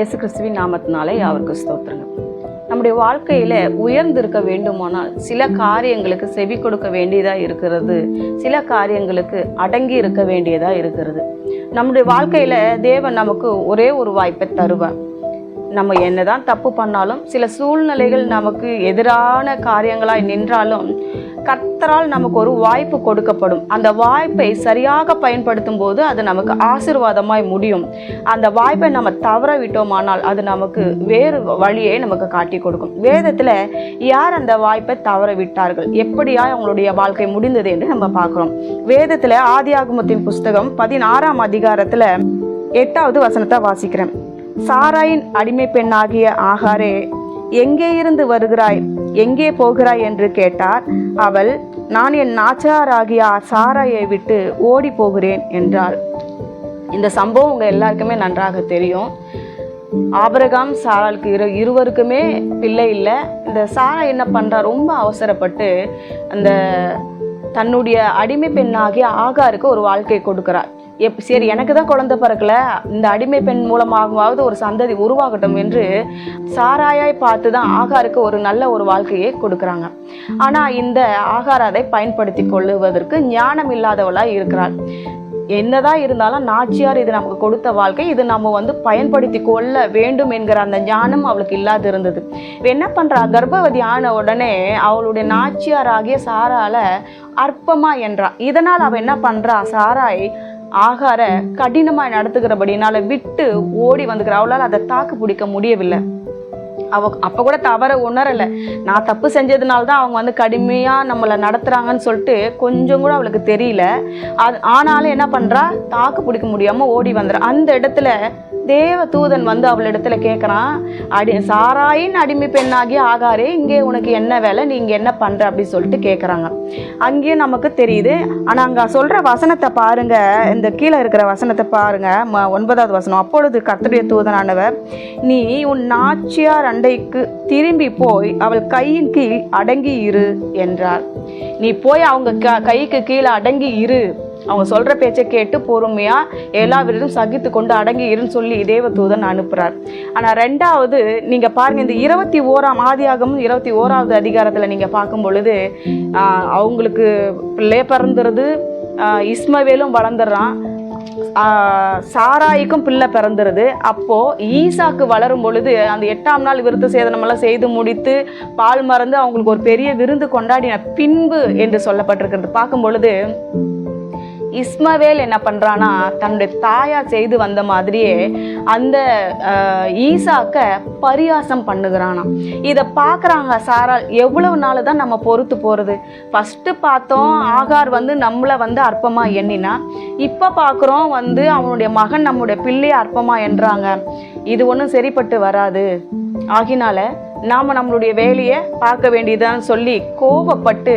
இயேசு கிறிஸ்துவின் நாமத்தினாலே அவருக்கு ஸ்தோத்திரங்க நம்முடைய வாழ்க்கையில் உயர்ந்திருக்க வேண்டுமானால் சில காரியங்களுக்கு செவி கொடுக்க வேண்டியதாக இருக்கிறது. சில காரியங்களுக்கு அடங்கி இருக்க வேண்டியதாக இருக்கிறது. நம்முடைய வாழ்க்கையில் தேவன் நமக்கு ஒரே ஒரு வாய்ப்பை தருவார். நம்ம என்னதான் தப்பு பண்ணாலும் சில சூழ்நிலைகள் நமக்கு எதிரான காரியங்களாய் நின்றாலும் கத்தரால் நமக்கு ஒரு வாய்ப்பு கொடுக்கப்படும். அந்த வாய்ப்பை சரியாக பயன்படுத்தும் போது அது நமக்கு ஆசீர்வாதமாய் முடியும். அந்த வாய்ப்பை நம்ம தவற விட்டோமானால் அது நமக்கு வேறு வழியை நமக்கு காட்டி கொடுக்கும். வேதத்தில் யார் அந்த வாய்ப்பை தவற விட்டார்கள்? எப்படியா அவங்களுடைய வாழ்க்கை முடிந்தது என்று நம்ம பார்க்குறோம். வேதத்தில் ஆதியாகமத்தின் புஸ்தகம் பதினாறாம் அதிகாரத்தில் எட்டாவது வசனத்தை வாசிக்கிறேன். சாராயின் அடிமை பெண்ணாகிய ஆகாரே எங்கே இருந்து வருகிறாய்? எங்கே போகிறாய் என்று கேட்டார். அவள் நான் என் நாச்சாராகிய சாராயை விட்டு ஓடி போகிறேன் என்றாள். இந்த சம்பவம் உங்கள் எல்லாருக்குமே நன்றாக தெரியும். ஆபரகாம் சாராளுக்கு இரு இருவருக்குமே பிள்ளை இல்லை. இந்த சாரா என்ன பண்ணுறா ரொம்ப அவசரப்பட்டு அந்த தன்னுடைய அடிமை பெண்ணாகிய ஆகாருக்கு ஒரு வாழ்க்கையை கொடுக்கிறார். எப் சரி எனக்கு தான் குழந்தை பிறக்கல. இந்த அடிமை பெண் மூலமாகவாவது ஒரு சந்ததி உருவாகட்டும் என்று சாராயாய் பார்த்து தான் ஆகாருக்கு ஒரு நல்ல ஒரு வாழ்க்கையை கொடுக்குறாங்க. ஆனால் இந்த ஆகார் அதை பயன்படுத்தி கொள்ளுவதற்கு ஞானம் இல்லாதவளாக இருக்கிறாள். என்னதான் இருந்தாலும் நாச்சியார் இது நமக்கு கொடுத்த வாழ்க்கை. இது நம்ம வந்து பயன்படுத்தி கொள்ள வேண்டும் என்கிற அந்த ஞானம் அவளுக்கு இல்லாது இருந்தது. என்ன பண்றா? கர்ப்பவதி ஆன உடனே அவளுடைய நாச்சியார் ஆகிய சாரால அற்பமா என்றா. இதனால் அவ என்ன பண்றா? சாராய் ஆகார கடினமாக நடத்துகிறபடினால விட்டு ஓடி வந்துக்கிறா. அவளால் அதை தாக்கு பிடிக்க முடியவில்லை. அவ அப்போ கூட தவற உணரலை. நான் தப்பு செஞ்சதுனால தான் அவங்க வந்து கடுமையாக நம்மளை நடத்துகிறாங்கன்னு சொல்லிட்டு கொஞ்சம் கூட அவளுக்கு தெரியல. அது ஆனாலும் என்ன பண்ணுறா தாக்கு பிடிக்க முடியாமல் ஓடி வந்துடுறா அந்த இடத்துல தேவ தூதன் வந்து அவளிடத்துல கேட்குறான் அடி சாராயின் அடிமை பெண்ணாகி ஆகாரே இங்கே உனக்கு என்ன வேலை? நீ இங்கே என்ன பண்ணுற அப்படின்னு சொல்லிட்டு கேட்குறாங்க அங்கேயும் நமக்கு தெரியுது. ஆனால் அங்கே சொல்கிற வசனத்தை பாருங்கள் இந்த கீழே இருக்கிற வசனத்தை பாருங்கள் ம ஒன்பதாவது வசனம். அப்பொழுது கர்த்தருடைய தூதனானவர் நீ உன் நாச்சியார் அண்டைக்கு திரும்பி போய் அவள் கையின் கீழ் அடங்கி இரு என்றார். நீ போய் அவங்க க கைக்கு கீழே அடங்கி இரு. அவங்க சொல்கிற பேச்சை கேட்டு பொறுமையாக எல்லா விதமும் சகித்து கொண்டு அடங்கி இருன்னு சொல்லி தேவதூதன் அனுப்புகிறார் ஆனால் ரெண்டாவது நீங்கள் பாருங்கள் இந்த இருபத்தி ஓராம் ஆதியாகமும் இருபத்தி ஓராவது அதிகாரத்தில் நீங்கள் பார்க்கும் பொழுது அவங்களுக்கு பிள்ளை பிறந்துருது இஸ்மவேலும் வளர்ந்துடுறான். சாராய்க்கும் பிள்ளை பிறந்துருது. அப்போது ஈசாக்கு வளரும் பொழுது அந்த எட்டாம் நாள் விருத்த சேதனமெல்லாம் செய்து முடித்து பால் மறந்து அவங்களுக்கு ஒரு பெரிய விருந்து கொண்டாடின பின்பு என்று சொல்லப்பட்டிருக்கிறது. பார்க்கும் பொழுது இஸ்மவேல் என்ன பண்றானா தன்னுடைய தாயார் செய்து வந்த மாதிரியே அந்த ஈசாக்க பரியாசம் பண்ணுகிறானா இதை பார்க்குறாங்க சாரால் எவ்வளவு நாள் தான் நம்ம பொறுத்து போகிறது ஃபஸ்ட்டு பார்த்தோம் ஆகார் வந்து நம்மளை வந்து அற்பமாக எண்ணினா இப்போ பார்க்குறோம் வந்து அவனுடைய மகன் நம்முடைய பிள்ளையை அற்பமாக எண்றாங்க இது ஒன்றும் சரிப்பட்டு வராது. ஆகினால நாம் நம்மளுடைய வேலையை பார்க்க வேண்டியதான்னு சொல்லி கோபப்பட்டு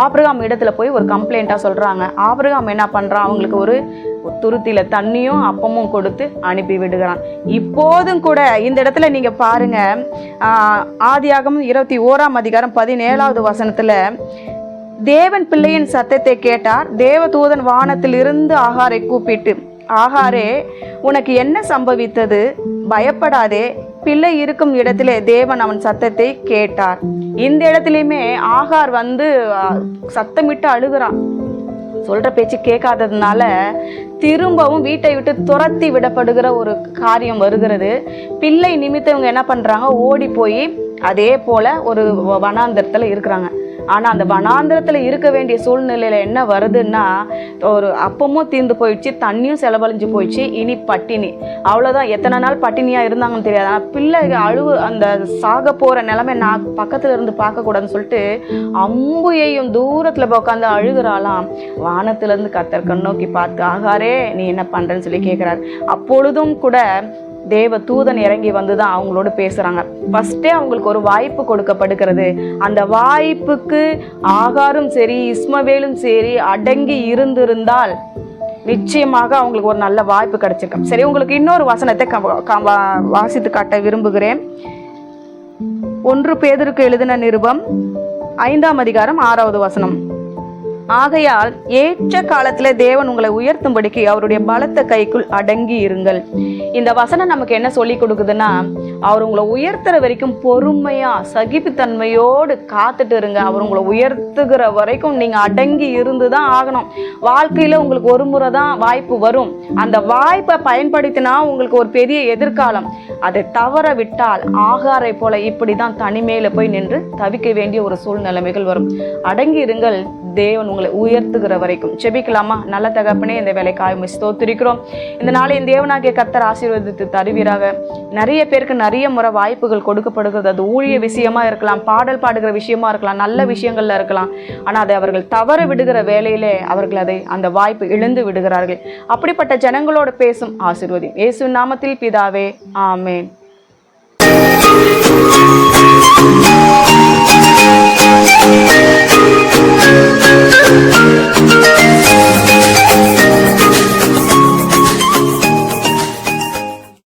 ஆபிரகாம் இடத்துல போய் ஒரு கம்ப்ளைண்ட்டாக சொல்கிறாங்க ஆபிரகாம் என்ன பண்ணுறான் அவங்களுக்கு ஒரு துருத்தியில் தண்ணியும் அப்பமும் கொடுத்து அனுப்பி விடுகிறான். இப்போதும் கூட இந்த இடத்துல நீங்கள் பாருங்கள் ஆதியாகமும் இருபத்தி ஓராம் அதிகாரம் பதினேழாவது வசனத்தில் தேவன் பிள்ளையின் சத்தத்தை கேட்டார். தேவதூதன் வானத்திலிருந்து ஆகாரை கூப்பிட்டு ஆகாரே உனக்கு என்ன சம்பவித்தது? பயப்படாதே பிள்ளை இருக்கும் இடத்திலே தேவன் அவன் சத்தத்தை கேட்டார். இந்த இடத்துலையுமே ஆகார் வந்து சத்தமிட்டு அழுகிறான். சொல்ற பேச்சு கேட்காததுனால திரும்பவும் வீட்டை விட்டு துரத்தி விடப்படுகிற ஒரு காரியம் வருகிறது. பிள்ளை நிமித்தம் இவங்க என்ன பண்றாங்க? ஓடி போய் அதே போல ஒரு வ- இருக்கிறாங்க. ஆனால் அந்த வனாந்திரத்தில் இருக்க வேண்டிய சூழ்நிலையில என்ன வருதுன்னா ஒரு அப்பமும் தீர்ந்து போயிடுச்சு தண்ணியும் செலவழிஞ்சு போயிடுச்சு இனி பட்டினி. அவ்வளோதான் எத்தனை நாள் பட்டினியா இருந்தாங்கன்னு தெரியாது. ஆனால் பிள்ளை அழுவு அந்த சாக போகிற நிலமை நான் பக்கத்துல இருந்து பார்க்கக்கூடாதுன்னு சொல்லிட்டு அம்புயையும் தூரத்துல உட்காந்து அழுகிறாளாம். வானத்துல இருந்து கத்தர் கண்ணோக்கி பார்த்து ஆகாரே நீ என்ன பண்றேன்னு சொல்லி கேட்குறாரு அப்பொழுதும் கூட தேவ தூதன் இறங்கி வந்து தான் அவங்களோட பேசுகிறாங்க ஃபஸ்ட்டே அவங்களுக்கு ஒரு வாய்ப்பு கொடுக்கப்படுகிறது. அந்த வாய்ப்புக்கு ஆகாரும் சரி இஸ்மவேலும் சரி அடங்கி இருந்திருந்தால் நிச்சயமாக அவங்களுக்கு ஒரு நல்ல வாய்ப்பு கிடைச்சிருக்கும். சரி உங்களுக்கு இன்னொரு வசனத்தை வா- வாசித்து காட்ட விரும்புகிறேன். ஒன்று பேதருக்கு எழுதின நிருபம் ஐந்தாம் அதிகாரம் ஆறாவது வசனம். ஆகையால் ஏற்ற காலத்துல தேவன் உங்களை உயர்த்தும்படிக்கு அவருடைய பலத்த கைக்குள் அடங்கி இருங்கள். இந்த வசனம் நமக்கு என்ன சொல்லி கொடுக்குதுன்னா அவர் உங்களை உயர்த்துற வரைக்கும் பொறுமையா சகிப்புத்தன்மையோடு காத்துட்டு இருங்க. அவர் உங்களை உயர்த்துகிற வரைக்கும் நீங்க அடங்கி இருந்து தான் ஆகணும். வாழ்க்கையில உங்களுக்கு ஒரு முறை தான் வாய்ப்பு வரும். அந்த வாய்ப்பை பயன்படுத்தினா உங்களுக்கு ஒரு பெரிய எதிர்காலம். அதை தவற விட்டால் ஆகாரை போல இப்படிதான் தனிமையில போய் நின்று தவிக்க வேண்டிய ஒரு சூழ்நிலைமைகள் வரும். அடங்கி இருங்கள். தேவன் உங்களை உயர்த்துகிற வரைக்கும். செபிக்கலாமா நல்ல தகப்பனே இந்த வேலை உம்மை ஸ்தோத்திரிக்கிறோம். இந்த நாளை என் தேவனாகிய கத்தர் ஆசீர்வதித்து தருவீராக. நிறைய பேருக்கு நிறைய முறை வாய்ப்புகள் கொடுக்கப்படுகிறது. அது ஊழிய விஷயமா இருக்கலாம் பாடல் பாடுகிற விஷயமா இருக்கலாம் நல்ல விஷயங்கள்ல இருக்கலாம். ஆனால் அதை அவர்கள் தவற விடுகிற வேலையிலே அவர்கள் அதை அந்த வாய்ப்பு இழந்து விடுகிறார்கள். அப்படிப்பட்ட ஜனங்களோடு பேசும் ஆசிர்வதி. இயேசு நாமத்தில் பிதாவே ஆமென்.